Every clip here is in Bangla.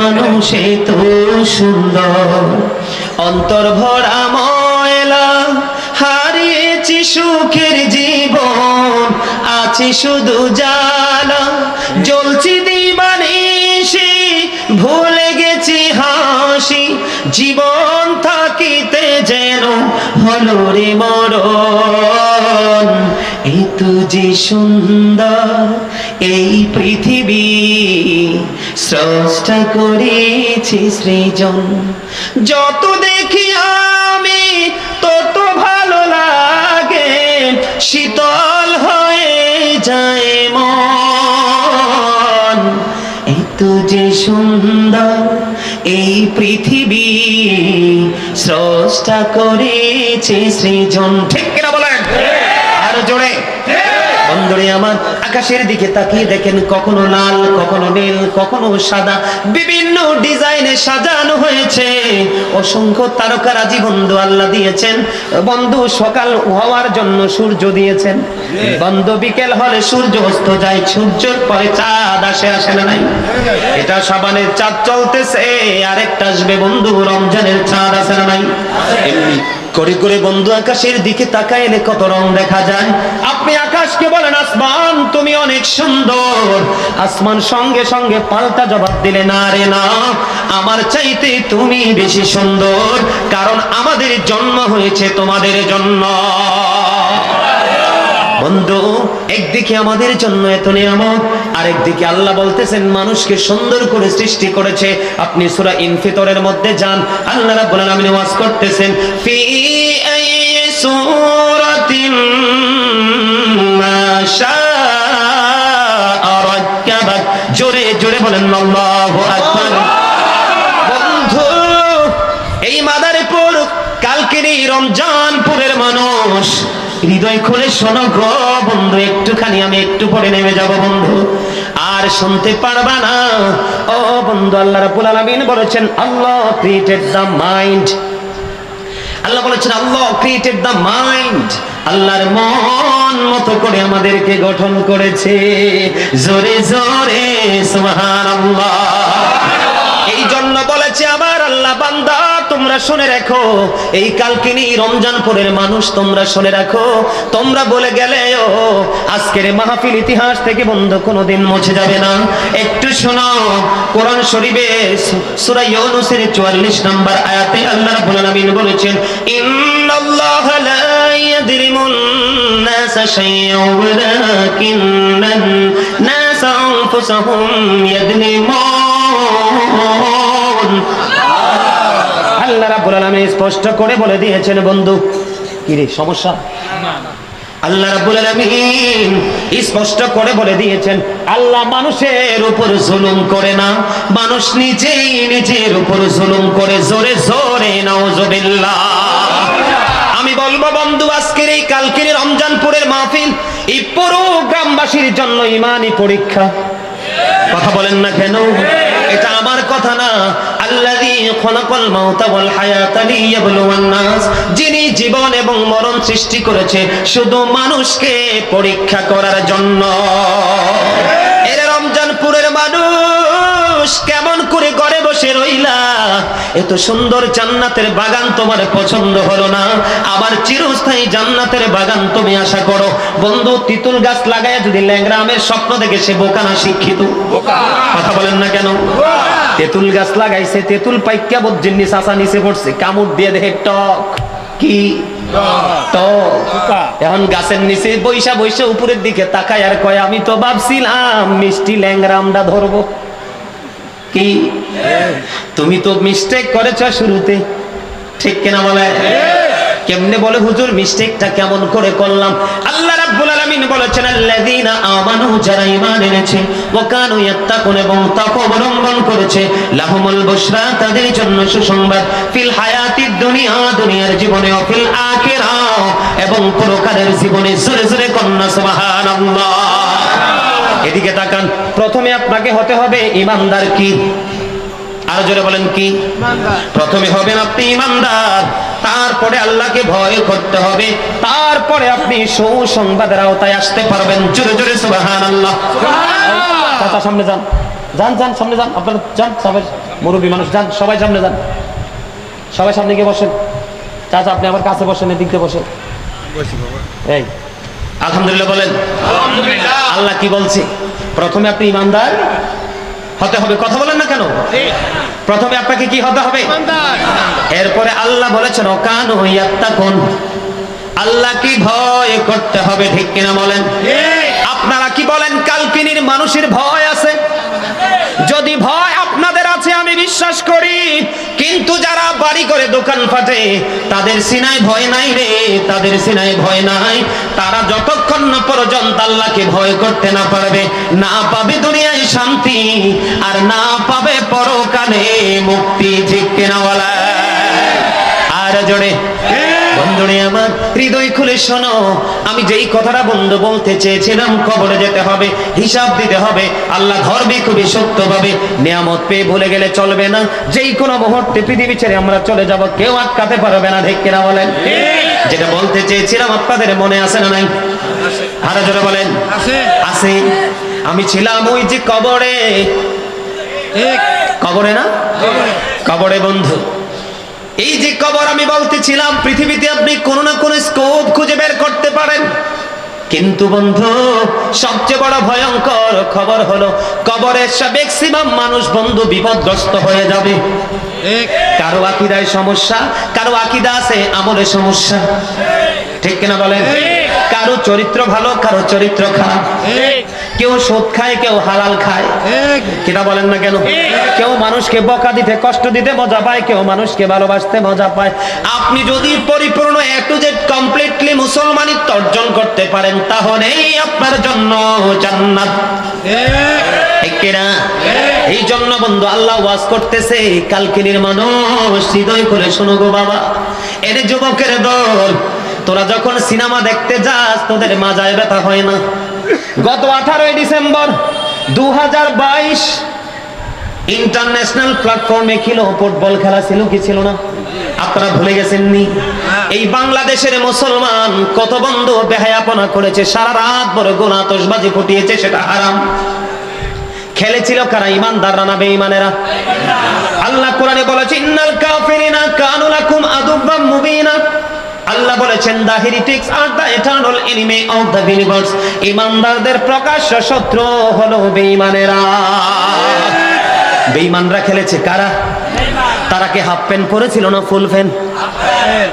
মানুষ এত সুন্দর। অন্তর ভরা ময়লা, হারিয়েছি সুখের জীবন, আছে শুধু জ্বালা। জ্বলছি দিবানিসি ভুলে গেছি হাসি। জীবন থাকিতে যেন হলো রে মরণ। এই তো যে সুন্দর এই পৃথিবী স্রষ্টা করেছি সৃজন। যত দেখি আমি, তত ভালো লাগে। শীতল হয়ে যায় মন। এই তো যে সুন্দর এই পৃথিবী স্রষ্টা করেছে সৃজন। ঠিক কিনা বলেন আর জোরে বন্ধুরে আমার আকাশের দিকে তাকিয়ে দেখেন কখনো লাল, কখনো নীল, কখনো সাদা। বিভিন্ন ডিজাইনে সাজানো হয়েছে। অসংখ্য তারকারাজি বন্ধু আল্লাহ দিয়েছেন। বন্ধু সকাল হওয়ার জন্য সূর্য দিয়েছেন। বন্ধ বিকেল হলে সূর্য অস্ত যায়, সূর্যের পরে চাঁদ আসে আসে না নাই? এটা সাবানের চাঁদ চলতেছে, আরেকটা আসবে বন্ধু, রমজানের চাঁদ আসে না নাই? করে করে বন্ধু আকাশের দিকে তাকাইলে কত রং দেখা যায়। আপনি আকাশকে বলেন, আসমান, তুমি অনেক সুন্দর। আসমান সঙ্গে সঙ্গে পাল্টা জবাব দিলে, না রে, না, আমার চাইতে তুমি বেশি সুন্দর, কারণ আমাদের জন্ম হয়েছে তোমাদের জন্য। বন্ধু, একদিকে আমাদের জন্য এত নিয়ামত, আরেকদিকে আল্লাহ বলতেছেন, মানুষকে সুন্দর করে সৃষ্টি করেছে। আপনি সূরা ইনফিতরের মধ্যে যান, আল্লাহ রাব্বুল আলামিন ওয়াজ করতেছেন, ফি আই সূরাতিন মা জোরে জোরে বলেন, আল্লাহু আকবার বন্ধু এই মাদারীপুর কালকের এই রমজানপুরের মানুষ। হৃদয় খুলে শোনো গো বন্ধু, একটুখানি আমি একটু পরে নেমে যাব বন্ধু। আর শুনতে পারবা না। ও বন্ধু, আল্লাহ রাব্বুল আলামিন বলেছেন, Allah created the mind Allah বলেছেন, আল্লাহ ক্রিয়েটেড দ্য মাইন্ড আল্লাহর মন মতো করে আমাদেরকে গঠন করেছে। জোরে জোরে, সুবহানাল্লাহ। এই জন্য বলেছে আমার আল্লাহ বান্দা তোমরা শুনে রাখো, এই কালকিনি রমজানপুরের মানুষ তোমরা শুনে রাখো। তোমরা বলে গেলে ও আজকের মাহফিল ইতিহাস থেকে বন্ধ কোনোদিন মুছে যাবে না। একটু শোনো, কোরআন শরীফে সূরা ইউনূসের 44 নম্বর আয়াতে আল্লাহ রাব্বুল আলামিন বলেছেন, ইন্নাল্লাহা লা ইয়াদরিমুন নাস শাইয়্যান ওয়ালাকিন্নান নাস আনফুসাহুম ইয়াদলিমুন আল্লাহ স্পষ্ট করে বলে দিয়েছেন, বন্ধু। কি রে, সমস্যা? আল্লাহ স্পষ্ট করে বলে দিয়েছেন, আল্লাহ মানুষের উপর জুলুম করে না। মানুষ নিজেই নিজের উপর জুলুম করে, জোরে জোরে আমি বলব, বন্ধু, আজকের এই কালকের রমজানপুরের মাহফিল এই পুরো গ্রামবাসীর জন্য ইমানই পরীক্ষা। কথা বলেন না কেন? এটা আমার কথা না। যিনি জীবন এবং মরণ সৃষ্টি করেছে, শুধু মানুষকে পরীক্ষা করার জন্য। এরা রমজানপুরের মানুষ, কেমন করে রইলা এত সুন্দর জান্নাতের বাগান তোমার পছন্দ হলো না। আবার চিরস্থায়ী জান্নাতের বাগান তুমি আশা করো। বন্ধু তিতুল গাছ লাগায় যদি ল্যাংরা আমের স্বপ্ন দেখে সে বোকা না শিক্ষিত কথা বলেন না কেন? তেঁতুল গাছ লাগাইছে তেঁতুল পাইকা নিচে আসা নিচে পড়ছে। কামড় দিয়ে দেখে টক। কি? এখন গাছের নিচে বৈশা বৈশা উপরের দিকে তাকায় আর কয় আমি তো ভাবছিলাম মিষ্টি ল্যাংরা আমরা ধরবো। কি? তুমি তো মিস্টেক করেছ শুরুতে। ঠিক কিনা বলে? কেমনে বলে হুজুর মিস্টেকটা কেমন করে করলাম? আল্লাহ রাব্বুল আলামিন বলেছেন, আল্লাযীনা আমানু, যারা ঈমান এনেছে, ওয়া কানু ইয়াত্তাকুন এবং তাকওয়া অবলম্বন করেছে। লাহুমুল বুশরা তাদের জন্য সুসংবাদ। ফিল হায়াতিদ দুনিয়া, দুনিয়ার জীবনে, ও ফিল আখিরা এবং পরকালের জীবনে জোরে জোরে কন্যা, সুবহানাল্লাহ। এদিকে তাকান। প্রথমে আপনাকে হতে হবে ইমানদার কি? আর জোরে বলেন কি? প্রথমে হবেন আপনি ইমানদার তারপরে আল্লাহকে ভয় করতে হবে তারপরে আপনি সুসংবাদের আওতায় আসতে পারবেন। জোরে জোরে সুবহানাল্লাহ। চাচা সামনে যান। যান যান সামনে যান। আপনারা যান সবাই মুরব্বী মানুষ যান সবাই সামনে যান। সবাই সামনে গিয়ে বসেন। চাচা আপনি আমার কাছে বসেন এদিক বসেন। এই আলহামদুলিল্লাহ বলেন। আল্লাহ কি বলছে? প্রথমে আপনি ইমানদার হতে হবে। কথা বলেন না কেন? প্রথমে আপনাকে কি হতে হবে? এরপরে আল্লাহ বলেছেন অকান কোন আল্লাহ কি ভয় করতে হবে ঠিক কিনা বলেন? আপনারা কি বলেন কালকিনির মানুষের ভয় আছে যদি ভয় আপনাদের আছে আমি বিশ্বাস করি, কিন্তু যারা বাড়ি করে দোকান ফাটে, তাদের সিনায় ভয় নাই রে, তাদের সিনায় ভয় নাই। তারা যতক্ষণ না পর্যন্ত আল্লাহকে ভয় করতে না পারবে, না পাবে দুনিয়ায় শান্তি, আর না পাবে পরকালে মুক্তি ঠিক আর জোরে। বন্ধুরে আমার হৃদয় খুলে শোনো। আমি যেই কথাটা বন্ধু বলতে চেয়েছিলাম কবরে যেতে হবে হিসাব দিতে হবে। আল্লাহ ধর্মে খুবই সত্য ভাবে নিয়ামত পেয়ে ভুলে গেলে চলবে না। যেই কোনো মুহূর্তে পৃথিবী ছেড়ে আমরা চলে যাব কেউ আটকাতে পারবে না ঠিক কিনা বলেন? যেটা বলতে চেয়েছিলাম আপনাদের মনে আছে না নাই? আরও জোরে বলেন। আছে। আমি ছিলাম ওই যে কবরে। কবরে না? কবরে বন্ধু। এই যে কবর আমি বলতেছিলাম পৃথিবীতে আপনি কোনো না কোনো স্কোপ খুঁজে বের করতে পারেন। কিন্তু বন্ধু সবচেয়ে বড় ভয়ঙ্কর খবর হলো কবরের ম্যাক্সিমাম মানুষ বন্ধু বিপদগ্রস্ত হয়ে যাবে। কারও আকিদায় সমস্যা কারও আকিদা আছে আমলে সমস্যা। ঠিক কিনা বলেন? কারও চরিত্র ভালো কারও চরিত্র খারাপ। কেউ সুদ খায় কেউ হালাল খায়। কিনা বলেন না কেন? কেউ মানুষকে বকা দিতে কষ্ট দিতে মজা পায় কেউ মানুষকে ভালোবাসতে মজা পায়। আপনি যদি পরিপূর্ণ এ টু জেড কমপ্লিটলি মুসলমানিত্ব অর্জন করতে পারেন তাহলেই আপনার জন্য জান্নাত। এই জন্য বন্ধু আল্লাহ ওয়াজ করতেছে কালকিনির মানুষ হৃদয় করে শোনো গো বাবা। এর যুবকের দল তোরা যখন সিনেমা দেখতে যাস তোদের মাজায় ব্যথা হয় না। গত আঠারোই ডিসেম্বর দু ইন্টারন্যাশনাল প্ল্যাটফর্মে ছিল ফুটবল খেলা ছিল কি ছিল না? আপনারা ভুলে গেছেননি? এই বাংলাদেশের মুসলমান কত বন্ধু বেহায়াপনা করেছে সারা রাত বড় গোনা আতশবাজি ফুটিয়েছে সেটা হারাম। খেলেছিল কারা? ইমানদাররা না বেঈমানেরা? আল্লাহ কোরআনে বলেছে ইন্নাল কাফিরিনা কানু লাকুম আদুব্বাম মুবিনা। আল্লাহ বলেছেন the heretics R the eternal enemy of the universe ইমানদারদের প্রকাশ্য শত্রু হলো বেঈমানেরা। বেঈমানরা খেলেছে কারা? তারা কি হাফ প্যান্ট পরেছিল না ফুল প্যান্ট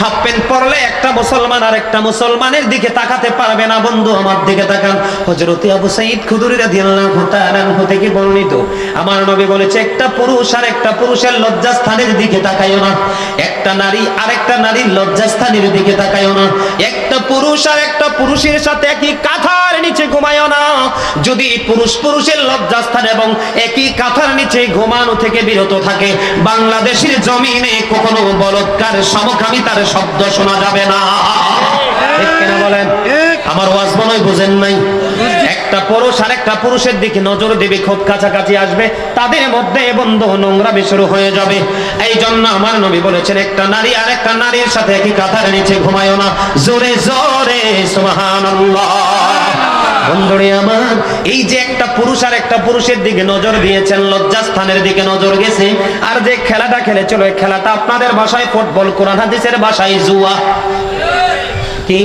হাফ প্যান্ট পরলে একটা মুসলমান আর একটা মুসলমানের দিকে তাকাতে পারবে না, বন্ধু আমার দিকে তাকান। হযরতে আবু সাঈদ খুদরি রাদিয়াল্লাহু তাআলা থেকে বর্ণিত, আমার নবী বলেছে, একটা পুরুষ আর একটা পুরুষের লজ্জাস্থানের দিকে তাকায়ও না। একটা নারী আর একটা নারীর লজ্জাস্থানের দিকে তাকায়ও না। একটা পুরুষ আর একটা পুরুষের সাথে একই কাঁথার নিচে ঘুমায়ও না। যদি পুরুষ পুরুষের লজ্জাস্থান এবং একই কাঁথার নিচে ঘুমানো থেকে বিরত থাকে, বাংলাদেশের জমিনে কখনো বলৎকার সমকামিতার শব্দ শোনা যাবে না। বলেন? আমার ওয়াজ মনে বুঝেন নাই। একটা পুরুষ আর একটা পুরুষের দিকে নজর দেবে, খুব কাছাকাছি আসবে। তাদের মধ্যে বন্ধু নোংরামি শুরু হয়ে যাবে। এই জন্য আমার নবী বলেছেন, একটা নারী আর একটা নারীর সাথে একই কাঁথার নিচে ঘুমায় না। জোরে জোরে, সুবহানাল্লাহ। বন্ধুরে আমার, এই যে একটা পুরুষ আর একটা পুরুষের দিকে নজর দিয়েছেন, লজ্জাস্থানের দিকে নজর গেছে। আর যে খেলাটা খেলেছিল ওই খেলাটা আপনাদের ভাষায় ফুটবল, কোরআন, হাদিসের ভাষায় জুয়া। কি?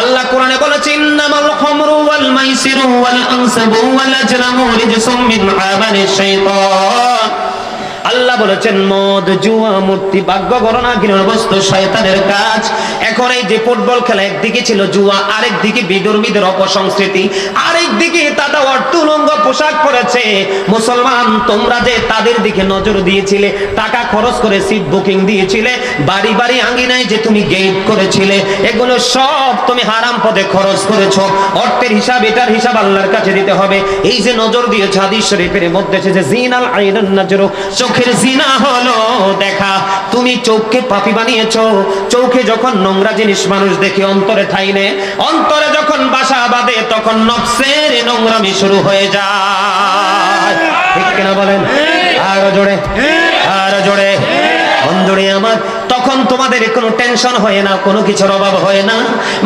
আল্লাহ কোরআনে বলেছে, ইন্নামাল খামরু ওয়াল মাইসিরু ওয়াল আনসাবু ওয়াল আজলামু রিজসুম মিন আমালিশ শাইতান। আল্লাহ বলেছেন, মদ, জুয়া, মূর্তি ভাগ্য গণনা গৃহ বস্তু, শয়তানের কাজ। এখন এই যে ফুটবল খেলা একদিকে ছিল জুয়া, আরেক দিকে বিদর্মীদের অপসংস্কৃতি, আরেক দিকে তারা অর্থলঙ্গ পোশাক পরেছে। মুসলমান, তোমরা যে তাদের দিকে নজর দিয়েছিলে, টাকা খরচ করে সিট বুকিং দিয়েছিলে, বাড়ি বাড়ি আঙ্গিনায় যে তুমি গেট করেছিলে, এগুলো সব তুমি হারাম পদে খরচ করেছ। অর্থের হিসাব, এটার হিসাব আল্লাহর কাছে দিতে হবে। এই যে নজর দিয়েছে হাদিস শরীফের মধ্যে এসেছে, জিনাল আইনান নাজরু চোখের জিনা হলো দেখা। তুমি চোখকে পাপি বানিয়েছো। চোখে যখন নোংরা জিনিস মানুষ দেখে অন্তরে ঠাই নেয়, অন্তরে যখন বাসা বাঁধে, তখন নফসের নোংরামি শুরু হয়ে যায়। ঠিক কিনা বলেন? আরও জোরে আরও জোরে। বন্ধুরে আমার, তখন তোমাদের কোনো টেনশন হয় না, কোনো কিছুর অভাব হয় না।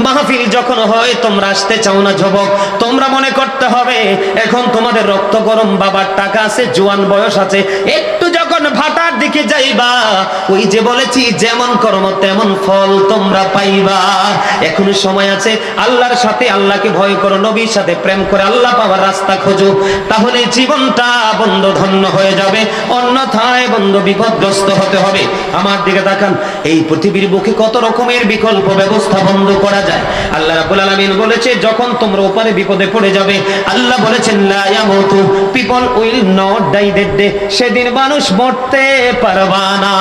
মাহফিল যখন হয়, তোমরা আসতে চাও না যুবক। তোমরা মনে করতে হবে, এখন তোমাদের রক্ত গরম, বাবার টাকা আছে, জোয়ান বয়স আছে, একটু ভাটার দিকে যাইবা, ওই যে বলেছি, যেমন কর্ম তেমন ফল তোমরা পাইবা। এখনও সময় আছে, আল্লাহর সাথে আল্লাহকে ভয় করো, নবীর সাথে প্রেম করে আল্লাহ পাওয়ার রাস্তা খোঁজো। তাহলে জীবনটা বন্ধ ধন্য হয়ে যাবে, অন্যথায় বন্ধ বিপদগ্রস্ত হতে হবে। আমার দিকে তাকান, এই পৃথিবীর বুকে কত রকমের বিকল্প ব্যবস্থা বন্ধ করা যায়? আল্লাহ রাব্বুল আলামিন বলেছে, যখন তোমরা উপরে বিপদে পড়ে যাবে, আল্লাহ বলেছেন, লা ইয়ামুতু, people will not die that day. সেদিন মানুষ মরতে পারবা না